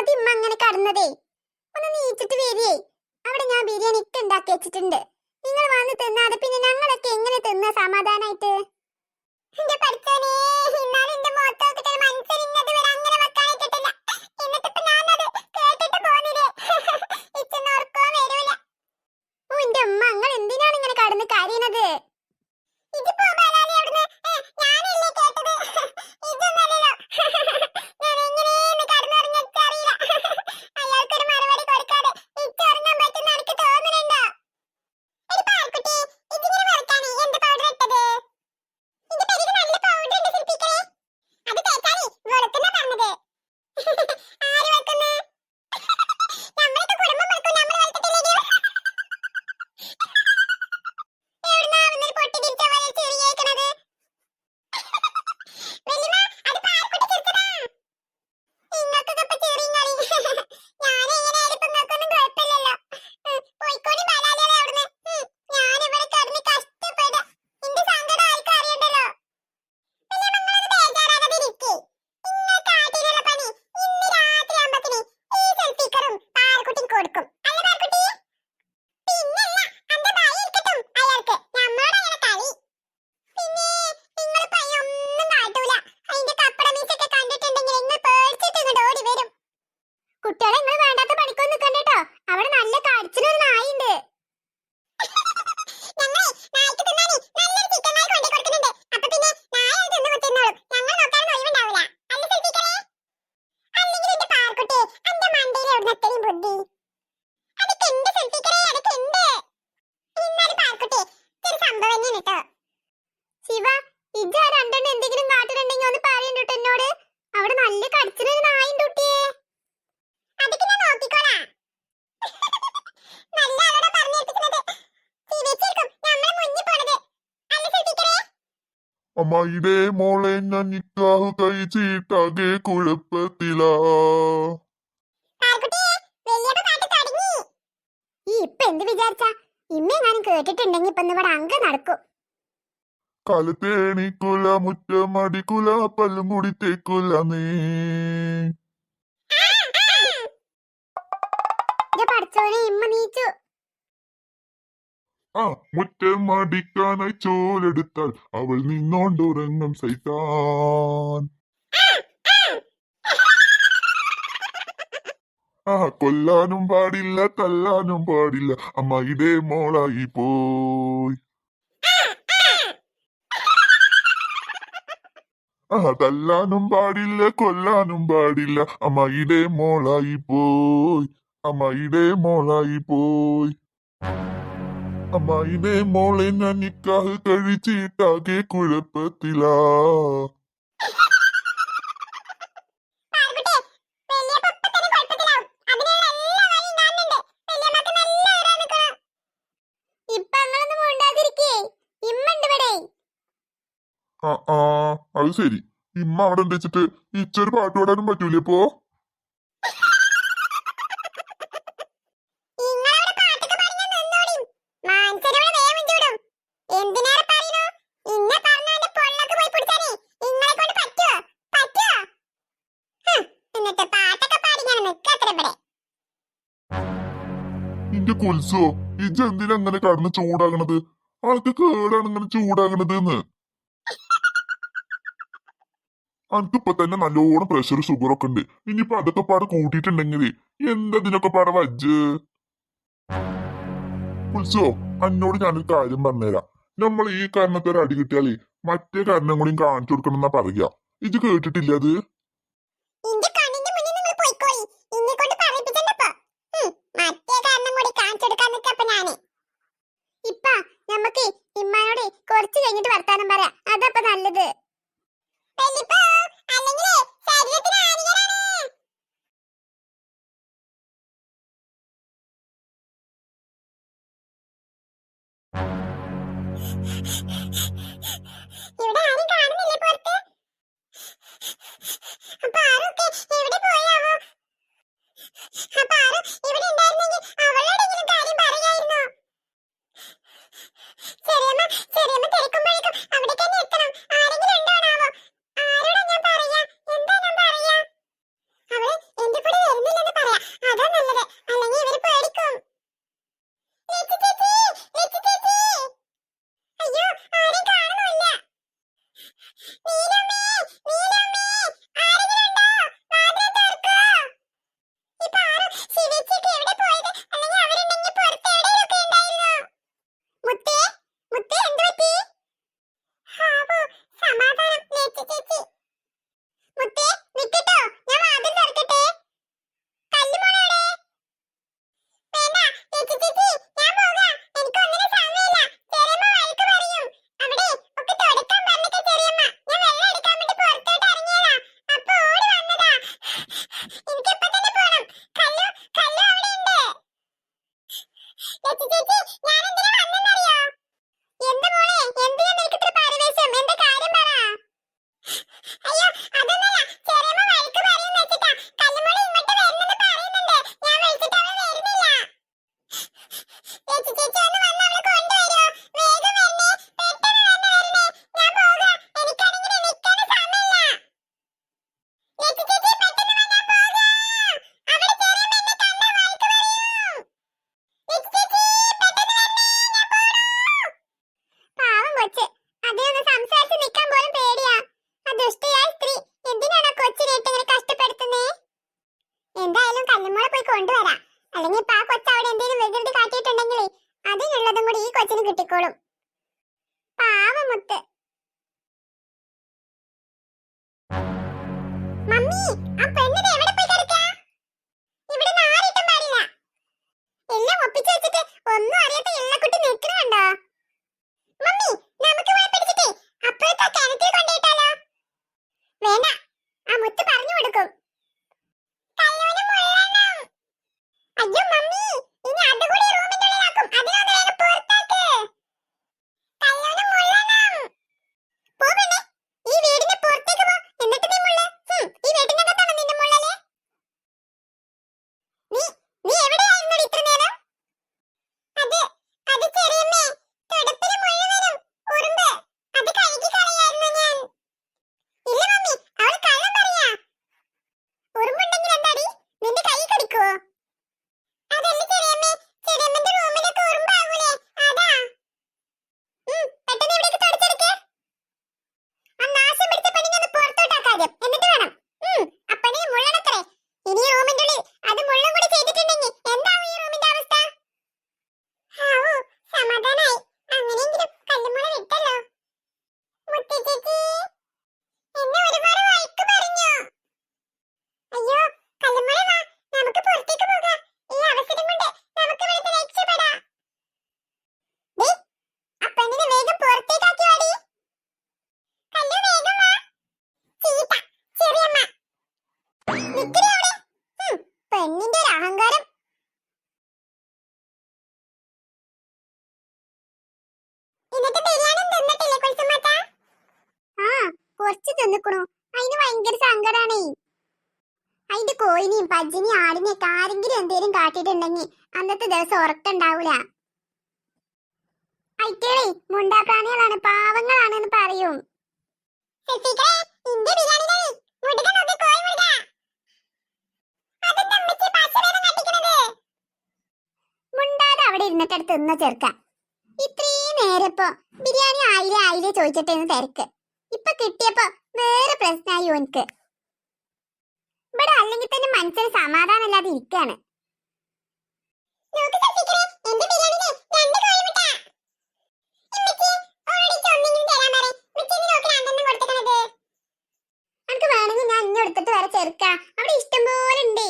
ആദ്യം ഇമ്മ അങ്ങനെ കടന്നതേ. ഒന്ന് നീച്ചിട്ട് വേരിയേ അവിടെ ഞാൻ ബിരിയാണി ഒക്കെ ഉണ്ടാക്കി വെച്ചിട്ടുണ്ട്. നിങ്ങൾ വന്ന് തിന്നാതെ പിന്നെ ഞങ്ങളൊക്കെ എങ്ങനെ തിന്ന സമാധാനായിട്ട്? എന്റെ പഠിച്ചോനെ അമ്മായിടെ മോളെ ഞാൻ നിക്കാഹ് കഴിച്ചിട്ടാകെ കുഴപ്പത്തിലാ. പാർക്കുട്ടിയെ വലിയപ്പ പാട്ട് തുടങ്ങി. ഈ ഇപ്പൊ എന്ത് വിചാരിച്ച? ഇമ്മെങ്ങാനും കേട്ടിട്ടുണ്ടെങ്കിൽ ഇപ്പൊ ഇന്ന് ഇവിടെ അങ്ക നടക്കും. കാലത്തേണിക്കുല മുറ്റമടിക്കുല പല്ലും കൂടി തേക്കുല നീ. പഠിച്ചോനെ ഇമ്മ നീച്ചു. ആ മുറ്റം അടിക്കാനായി ചോലെടുത്താൽ അവൾ നിന്നോണ്ടുറങ്ങും സൈത്താൻ ആ കൊല്ലാനും പാടില്ല തല്ലാനും പാടില്ല. അമ്മയുടെ മോളായി പോയി. ആ തല്ലാനും പാടില്ല കൊല്ലാനും പാടില്ല. അമ്മയുടെ മോളായി പോയി. അമ്മയുടെ മോളായി പോയി. അമ്മായിടെ മോളെ ഞാൻ നിക്കാഹ് കഴിച്ചിട്ടാകെ കുഴപ്പത്തിലാ. ആ ആ അത് ശരി. ഇമ്മ അവിടെ വെച്ചിട്ട് ഇച്ചൊരു പാട്ട് പാടാനും പറ്റൂലേ ഇപ്പോ? ഇവിടെ. ഇന്റെ കുൽസോ ഇജ് എന്തിനാ അങ്ങനെ കടന്ന് ചൂടാകണത്? ആൾക്ക് കേടാണ് ഇങ്ങനെ ചൂടാകണത് എന്ന്. അനക്കിപ്പൊ തന്നെ നല്ലോണം പ്രഷർ ഷുഗർ ഒക്കെ ഉണ്ട്. ഇനിയിപ്പൊ അതൊക്കെ പാടെ കൂട്ടിയിട്ടുണ്ടെങ്കിലേ എന്തതിനൊക്കെ പാടെ വജ്ജ്? കുൽസോ അന്നോട് ഞാനൊരു കാര്യം പറഞ്ഞുതരാം. നമ്മൾ ഈ കാരണത്തെ അടി കിട്ടിയാലേ മറ്റേ കാരണം കൂടി കാണിച്ചു കൊടുക്കണം എന്നാ പറയാ ഇത് കേട്ടിട്ടില്ല അത്? ഇപ്പ നമുക്ക് ഇമ്മാനോട് കുറച്ച് കഴിഞ്ഞിട്ട് വർത്താനം പറയാം. അതപ്പോ നല്ലത്. ഇവിടെ ആരും കാണുന്നില്ലേ പുറത്ത്? അപ്പൊ ആരൊക്കെ ദുഷ്ടയായ സ്ത്രീ. കൊച്ചിനെ ഇട്ടിങ്ങനെ കഷ്ടപ്പെടുത്തുന്നേ? എന്തായാലും കല്ലുമോളെ പോയി കൊണ്ടുവരാം. അല്ലെങ്കിൽ ഇപ്പൊ ആ കൊച്ച് അവിടെ എന്തെങ്കിലും വികൃതി കാട്ടിയിട്ടുണ്ടെങ്കിൽ അതിനുള്ളതും കൂടി ഈ കൊച്ചിന് കിട്ടിക്കോളും. പാവമുത്ത് മമ്മി ആ പെണ്ണിനെ എവിടെ കുറച്ച് തിന്നിക്കണു അതിന് ഭയങ്കര സങ്കടാണേ. അതിന്റെ കോയിനെയും പജ്ജിനെയും ആടിനെ ആരെങ്കിലും എന്തേലും കാട്ടിട്ടുണ്ടെങ്കിൽ അന്നത്തെ ദിവസം ഉറക്കുണ്ടാവൂല. ഐറ്റകളെ മുണ്ടാപ്രാണികളാണ് പാവങ്ങളാണെന്ന് പറയും. മുണ്ടാതെ അവിടെ ഇരുന്നിട്ടടുത്ത് തിന്ന ചെറുക്ക ഇത്രയും നേരം ഇപ്പൊ ബിരിയാണി ആയിരം ആയിരം ചോദിച്ചിട്ടേന്ന് തിരക്ക്. ഇപ്പൊ കിട്ടിയപ്പോ വേറെ പ്രശ്നമായി ഓനിക്ക്. ഇവിടെ അല്ലെങ്കിൽ തന്നെ മനസ്സിന് സമാധാനമില്ലാതെ ഇരിക്കാണ്. അനക്ക് വേണമെങ്കിൽ ഞാൻ വരെ ചെറുക്കാം അവിടെ ഇഷ്ടം പോലെ ഉണ്ടേ.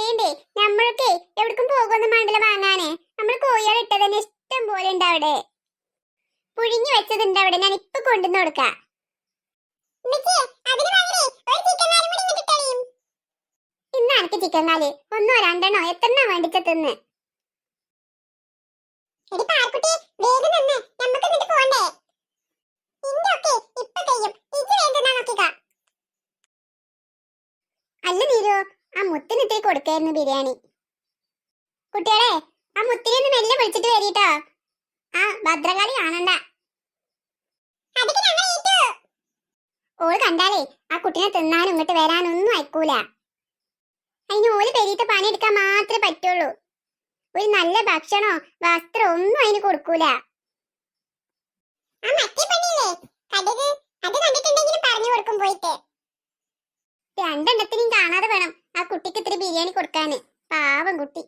കൊറേണ്ടേ നമ്മളൊക്കെ എവിടേക്കും പോകുന്ന മണ്ടല വാങ്ങാനേ. നമ്മൾ കോഴികൾ ഇട്ട തന്നെ ഇഷ്ടം പോലെ ഉണ്ട് അവിടെ. പുഴുങ്ങി വെച്ചതുണ്ട് അവിടെ. ഞാൻ ഇപ്പൊ കൊണ്ടുവന്ന് കൊടുക്കാം. ഇന്ന് എനിക്ക് ചിക്കൻ കാൽ ഒന്നോ രണ്ടെണ്ണോ? എത്രണ്ണ വേണ്ടിച്ച തിന്ന്? അല്ല നീരോ ആ മുത്തിനിട്ടേ കൊടുക്കായിരുന്നു ബിരിയാണി. കുട്ടികളെ ആ മുത്തിനെ ഒന്ന് മെല്ലെ വിളിച്ചിട്ട് വരീട്ടോ ആ ഭദ്രകാളി കാണണ്ട. ഓൾ കണ്ടാലേ ആ കുട്ടിനെ തിന്നാനും ഇങ്ങോട്ട് വരാനൊന്നും അയക്കൂല. അതിന് ഓൽ പെരീത്തെ പണിയെടുക്കാൻ മാത്രമേ പറ്റുള്ളൂ. ഒരു നല്ല ഭക്ഷണോ വസ്ത്രമോ ഒന്നും അതിന് കൊടുക്കൂല. രണ്ടെണ്ണത്തിനും കാണാതെ വേണം. ആ കുട്ടിക്ക് ഇത്തിരി ബിരിയാണി കൊടുക്കാന്. പാവം കുട്ടി.